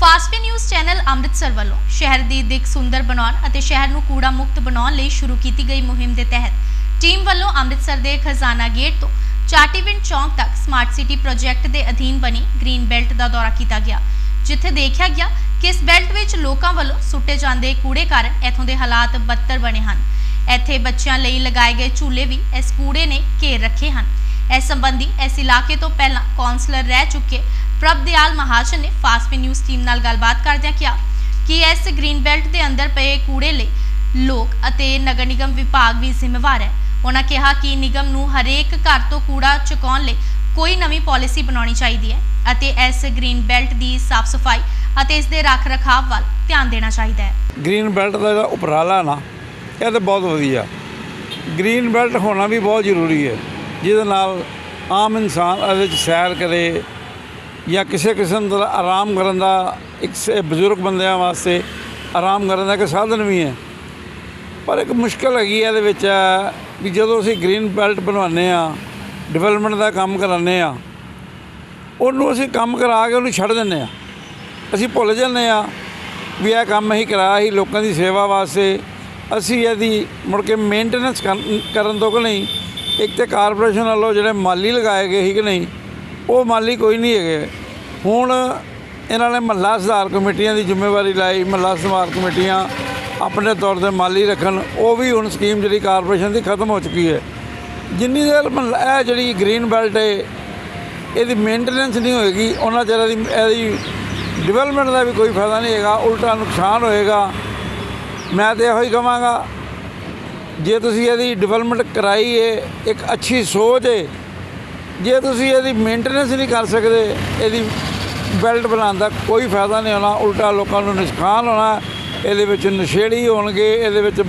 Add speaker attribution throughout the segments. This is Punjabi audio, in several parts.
Speaker 1: ਫਾਸਟਵੇ ਨਿਊਜ਼ ਚੈਨਲ ਅੰਮ੍ਰਿਤਸਰ ਵੱਲੋਂ ਸ਼ਹਿਰ ਦੀ ਦਿੱਖ ਸੁੰਦਰ ਬਣਾਉਣ ਅਤੇ ਸ਼ਹਿਰ ਨੂੰ ਕੂੜਾ ਮੁਕਤ ਬਣਾਉਣ ਲਈ ਸ਼ੁਰੂ ਕੀਤੀ ਗਈ ਮੁਹਿੰਮ ਦੇ ਤਹਿਤ। ਟੀਮ ਵੱਲੋਂ ਅੰਮ੍ਰਿਤਸਰ ਦੇ ਖਜ਼ਾਨਾ ਗੇਟ ਤੋਂ ਚਾਟੀਵਿੰਡ ਚੌਂਕ ਤੱਕ ਸਮਾਰਟ ਸਿਟੀ ਪ੍ਰੋਜੈਕਟ ਦੇ ਅਧੀਨ ਬਣੀ ਗ੍ਰੀਨ ਬੈਲਟ ਦਾ ਦੌਰਾ ਕੀਤਾ ਗਿਆ, ਜਿੱਥੇ ਦੇਖਿਆ ਗਿਆ ਕਿ ਇਸ ਬੈਲਟ ਵਿੱਚ ਲੋਕਾਂ ਵੱਲੋਂ ਸੁੱਟੇ ਜਾਂਦੇ ਕੂੜੇ ਕਾਰਨ ਇੱਥੋਂ ਦੇ ਹਾਲਾਤ ਬਦਤਰ ਬਣੇ ਹਨ। ਇੱਥੇ ਬੱਚਿਆਂ ਲਈ ਲਗਾਏ ਗਏ ਝੂਲੇ ਵੀ ਇਸ ਕੂੜੇ ਨੇ ਘੇਰ ਰੱਖੇ ਹਨ। ਇਸ ਸੰਬੰਧੀ ਇਸ ਇਲਾਕੇ ਤੋਂ ਪਹਿਲਾਂ ਕਾਉਂਸਲਰ ਰਹਿ ਚੁੱਕੇ ਪ੍ਰਭਦਿਆਲ ਮਹਾਜਨ ਨੇ ਫਾਸਟਵੇ ਨਿਊਜ਼ ਟੀਮ ਨਾਲ ਗੱਲਬਾਤ ਕਰਦਿਆਂ ਕਿਹਾ ਕਿ ਇਸ ਗ੍ਰੀਨ ਬੈਲਟ ਦੇ ਅੰਦਰ ਪਏ ਕੂੜੇ ਲਈ ਲੋਕ ਅਤੇ ਨਗਰ ਨਿਗਮ ਵਿਭਾਗ ਵੀ ਜ਼ਿੰਮੇਵਾਰ ਹੈ। ਉਹਨਾਂ ਕਿਹਾ ਕਿ ਨਿਗਮ ਨੂੰ ਹਰੇਕ ਘਰ ਤੋਂ ਕੂੜਾ ਚੁਕਾਉਣ ਲਈ ਕੋਈ ਨਵੀਂ ਪਾਲਿਸੀ ਬਣਾਉਣੀ ਚਾਹੀਦੀ ਹੈ ਅਤੇ ਇਸ ਗ੍ਰੀਨ ਬੈਲਟ ਦੀ ਸਾਫ਼ ਸਫ਼ਾਈ ਅਤੇ ਇਸ ਦੇ ਰੱਖ ਰਖਾਵ ਵੱਲ ਧਿਆਨ ਦੇਣਾ ਚਾਹੀਦਾ ਹੈ।
Speaker 2: ਗ੍ਰੀਨ ਬੈਲਟ ਦਾ ਜਿਹੜਾ ਉਪਰਾਲਾ ਨਾ, ਇਹ ਤਾਂ ਬਹੁਤ ਵਧੀਆ। ਗ੍ਰੀਨ ਬੈਲਟ ਹੋਣਾ ਵੀ ਬਹੁਤ ਜ਼ਰੂਰੀ ਹੈ, ਜਿਹਦੇ ਨਾਲ ਆਮ ਇਨਸਾਨ ਇਹਦੇ ਵਿੱਚ ਸੈਰ ਕਰੇ ਜਾਂ ਕਿਸੇ ਕਿਸਮ ਦਾ ਆਰਾਮ ਕਰਨ ਦਾ ਇੱਕ ਬਜ਼ੁਰਗ ਬੰਦਿਆਂ ਵਾਸਤੇ ਆਰਾਮ ਕਰਨ ਦਾ ਇੱਕ ਸਾਧਨ ਵੀ ਹੈ। ਪਰ ਇੱਕ ਮੁਸ਼ਕਲ ਹੈਗੀ ਹੈ ਇਹਦੇ ਵਿੱਚ, ਵੀ ਜਦੋਂ ਅਸੀਂ ਗ੍ਰੀਨ ਬੈਲਟ ਬਣਵਾਉਂਦੇ ਆ ਡਿਵੈਲਪਮੈਂਟ ਦਾ ਕੰਮ ਕਰਾਉਂਦੇ ਆ ਉਹਨੂੰ ਅਸੀਂ ਕੰਮ ਕਰਾ ਕੇ ਉਹਨੂੰ ਛੱਡ ਦਿੰਦੇ ਆ ਅਸੀਂ ਭੁੱਲ ਜਾਂਦੇ ਆ ਵੀ ਇਹ ਕੰਮ ਅਸੀਂ ਕਰਾਇਆ ਸੀ ਲੋਕਾਂ ਦੀ ਸੇਵਾ ਵਾਸਤੇ, ਅਸੀਂ ਇਹਦੀ ਮੁੜ ਕੇ ਮੇਨਟੇਨੈਂਸ ਕਰਨ ਤੋਂ ਕਿ ਨਹੀਂ, ਇੱਕ ਤੇ ਕਾਰਪੋਰੇਸ਼ਨ ਵੱਲੋਂ ਜਿਹੜੇ ਮਾਲੀ ਲਗਾਏ ਗਏ ਸੀ ਕਿ ਨਹੀਂ ਉਹ ਮਾਲੀ ਕੋਈ ਨਹੀਂ ਹੈਗੇ। ਹੁਣ ਇਹਨਾਂ ਨੇ ਮਹੱਲਾ ਸੁਧਾਰ ਕਮੇਟੀਆਂ ਦੀ ਜ਼ਿੰਮੇਵਾਰੀ ਲਾਈ, ਮਹੱਲਾ ਸੁਧਾਰ ਕਮੇਟੀਆਂ ਆਪਣੇ ਤੌਰ ਤੇ ਮਾਲੀ ਰੱਖਣ, ਉਹ ਵੀ ਹੁਣ ਸਕੀਮ ਜਿਹੜੀ ਕਾਰਪੋਰੇਸ਼ਨ ਦੀ ਖਤਮ ਹੋ ਚੁੱਕੀ ਹੈ। ਜਿੰਨੀ ਦੇਰ ਮਹੱਲਾ, ਇਹ ਜਿਹੜੀ ਗ੍ਰੀਨ ਬੈਲਟ ਹੈ, ਇਹਦੀ ਮੇਨਟੇਨੈਂਸ ਨਹੀਂ ਹੋਏਗੀ, ਉਹਨਾਂ ਚਿਰ ਇਹਦੀ ਇਹਦੀ ਡਿਵੈਲਪਮੈਂਟ ਦਾ ਵੀ ਕੋਈ ਫਾਇਦਾ ਨਹੀਂ ਹੈਗਾ, ਉਲਟਾ ਨੁਕਸਾਨ ਹੋਏਗਾ। ਮੈਂ ਤੇ ਇਹੋ ਹੀ ਕਹਾਂਗਾ, ਜੇ ਤੁਸੀਂ ਇਹਦੀ ਡਿਵੈਲਪਮੈਂਟ ਕਰਾਈ ਹੈ, ਇੱਕ ਅੱਛੀ ਸੋਚ ਹੈ ਜੇ ਤੁਸੀਂ ਇਹਦੀ ਮੇਨਟੇਨੈਂਸ ਨਹੀਂ ਕਰ ਸਕਦੇ, ਇਹਦੀ ਬੈਲਟ ਬਣਾਉਣ ਦਾ ਕੋਈ ਫਾਇਦਾ ਨਹੀਂ ਹੋਣਾ, ਉਲਟਾ ਲੋਕਾਂ ਨੂੰ ਨੁਕਸਾਨ ਹੋਣਾ, ਇਹਦੇ ਵਿੱਚ ਨਸ਼ੇੜੀ ਹੋਣਗੇ, ਇਹਦੇ ਵਿੱਚ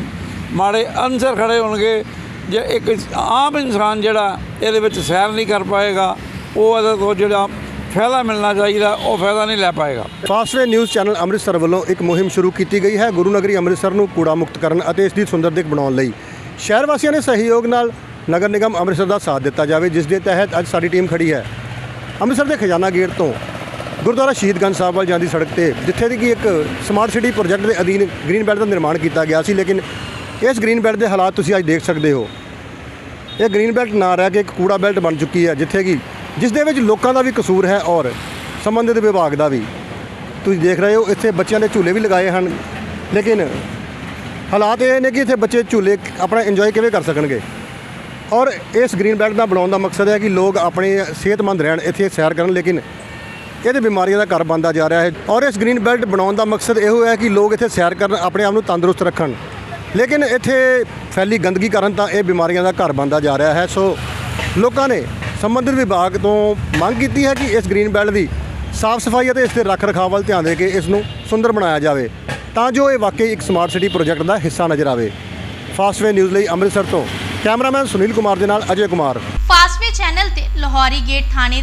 Speaker 2: ਮਾੜੇ ਅਨਸਰ ਖੜੇ ਹੋਣਗੇ, ਜੇ ਇੱਕ ਆਮ ਇਨਸਾਨ ਜਿਹੜਾ ਇਹਦੇ ਵਿੱਚ ਸੈਰ ਨਹੀਂ ਕਰ ਪਾਏਗਾ, ਉਹ ਇਹਦੇ ਤੋਂ ਜਿਹੜਾ ਫਾਇਦਾ ਮਿਲਣਾ ਚਾਹੀਦਾ, ਉਹ ਫਾਇਦਾ ਨਹੀਂ ਲੈ ਪਾਏਗਾ।
Speaker 3: ਫਾਸਟਵੇ ਨਿਊਜ਼ ਚੈਨਲ ਅੰਮ੍ਰਿਤਸਰ ਵੱਲੋਂ ਇੱਕ ਮੁਹਿੰਮ ਸ਼ੁਰੂ ਕੀਤੀ ਗਈ ਹੈ ਗੁਰੂ ਨਗਰੀ ਅੰਮ੍ਰਿਤਸਰ ਨੂੰ ਕੂੜਾ ਮੁਕਤ ਕਰਨ ਅਤੇ ਇਸ ਦੀ ਸੁੰਦਰ ਦਿੱਖ ਬਣਾਉਣ ਲਈ। ਸ਼ਹਿਰ ਵਾਸੀਆਂ ਦੇ ਸਹਿਯੋਗ ਨਾਲ ਨਗਰ ਨਿਗਮ ਅੰਮ੍ਰਿਤਸਰ ਦਾ ਸਾਥ ਦਿੱਤਾ ਜਾਵੇ, ਜਿਸ ਦੇ ਤਹਿਤ ਅੱਜ ਸਾਡੀ ਟੀਮ ਖੜੀ ਹੈ। ਅੰਮ੍ਰਿਤਸਰ ਦੇ ਖਜ਼ਾਨਾ ਗੇਟ ਤੋਂ ਗੁਰਦੁਆਰਾ ਸ਼ਹੀਦਗੰਜ ਸਾਹਿਬ ਵੱਲ ਜਾਂਦੀ ਸੜਕ ਤੇ, ਜਿੱਥੇ ਦੀ ਕਿ ਇੱਕ ਸਮਾਰਟ ਸਿਟੀ ਪ੍ਰੋਜੈਕਟ ਦੇ ਅਧੀਨ ਗ੍ਰੀਨ ਬੈਲਟ ਦਾ ਨਿਰਮਾਣ ਕੀਤਾ ਗਿਆ ਸੀ, ਲੇਕਿਨ ਇਸ ਗ੍ਰੀਨ ਬੈਲਟ ਦੇ ਹਾਲਾਤ ਤੁਸੀਂ ਅੱਜ ਦੇਖ ਸਕਦੇ ਹੋ। ਇਹ ਗ੍ਰੀਨ ਬੈਲਟ ਨਾ ਰਹਿ ਕੇ ਇੱਕ ਕੂੜਾ ਬੈਲਟ ਬਣ ਚੁੱਕੀ ਹੈ, ਜਿੱਥੇ ਕਿ ਜਿਸ ਦੇ ਵਿੱਚ ਲੋਕਾਂ ਦਾ ਵੀ ਕਸੂਰ ਹੈ ਔਰ ਸੰਬੰਧਿਤ ਵਿਭਾਗ ਦਾ ਵੀ। ਤੁਸੀਂ ਦੇਖ ਰਹੇ ਹੋ, ਇੱਥੇ ਬੱਚਿਆਂ ਦੇ ਝੂਲੇ ਵੀ ਲਗਾਏ ਹਨ, ਲੇਕਿਨ ਹਾਲਾਤ ਇਹ ਨੇ ਕਿ ਇੱਥੇ ਬੱਚੇ ਝੂਲੇ ਆਪਣਾ ਇੰਜੋਏ ਕਿਵੇਂ ਕਰ ਸਕਣਗੇ? ਔਰ ਇਸ ਗ੍ਰੀਨ ਬੈਲਟ ਦਾ ਬਣਾਉਣ ਦਾ ਮਕਸਦ ਹੈ ਕਿ ਲੋਕ ਆਪਣੇ ਸਿਹਤਮੰਦ ਰਹਿਣ, ਇੱਥੇ ਸੈਰ ਕਰਨ, ਲੇਕਿਨ ਇਹਦੇ ਬਿਮਾਰੀਆਂ ਦਾ ਘਰ ਬਣਦਾ ਜਾ ਰਿਹਾ ਹੈ। ਔਰ ਇਸ ਗ੍ਰੀਨ ਬੈਲਟ ਬਣਾਉਣ ਦਾ ਮਕਸਦ ਇਹੋ ਹੈ ਕਿ ਲੋਕ ਇੱਥੇ ਸੈਰ ਕਰਨ, ਆਪਣੇ ਆਪ ਨੂੰ ਤੰਦਰੁਸਤ ਰੱਖਣ। ਲੇਕਿਨ ਇੱਥੇ ਫੈਲੀ ਗੰਦਗੀ ਕਾਰਨ ਤਾਂ ਇਹ ਬਿਮਾਰੀਆਂ ਦਾ ਘਰ ਬਣਦਾ ਜਾ ਰਿਹਾ ਹੈ। ਸੋ ਲੋਕਾਂ ਨੇ ਸੰਬੰਧਿਤ ਵਿਭਾਗ ਤੋਂ ਮੰਗ ਕੀਤੀ ਹੈ ਕਿ ਇਸ ਗ੍ਰੀਨ ਬੈਲਟ ਦੀ ਸਾਫ਼ ਸਫ਼ਾਈ ਅਤੇ ਇਸ ਦੇ ਰੱਖ ਰਖਾਵ ਵੱਲ ਧਿਆਨ ਦੇ ਕੇ ਇਸ ਨੂੰ ਸੁੰਦਰ ਬਣਾਇਆ ਜਾਵੇ, ਤਾਂ ਜੋ ਇਹ ਵਾਕਈ ਇੱਕ ਸਮਾਰਟ ਸਿਟੀ ਪ੍ਰੋਜੈਕਟ ਦਾ ਹਿੱਸਾ ਨਜ਼ਰ ਆਵੇ। ਫਾਸਟਵੇ ਨਿਊਜ਼ ਲਈ ਅੰਮ੍ਰਿਤਸਰ ਤੋਂ ਕੈਮਰਾਮੈਨ ਸੁਨੀਲ ਕੁਮਾਰ ਦੇ ਨਾਲ ਅਜੇ ਕੁਮਾਰ।
Speaker 1: ਫਾਸਵੇ ਚੈਨਲ ਤੇ ਲਾਹੌਰੀ ਗੇਟ ਥਾਣੇ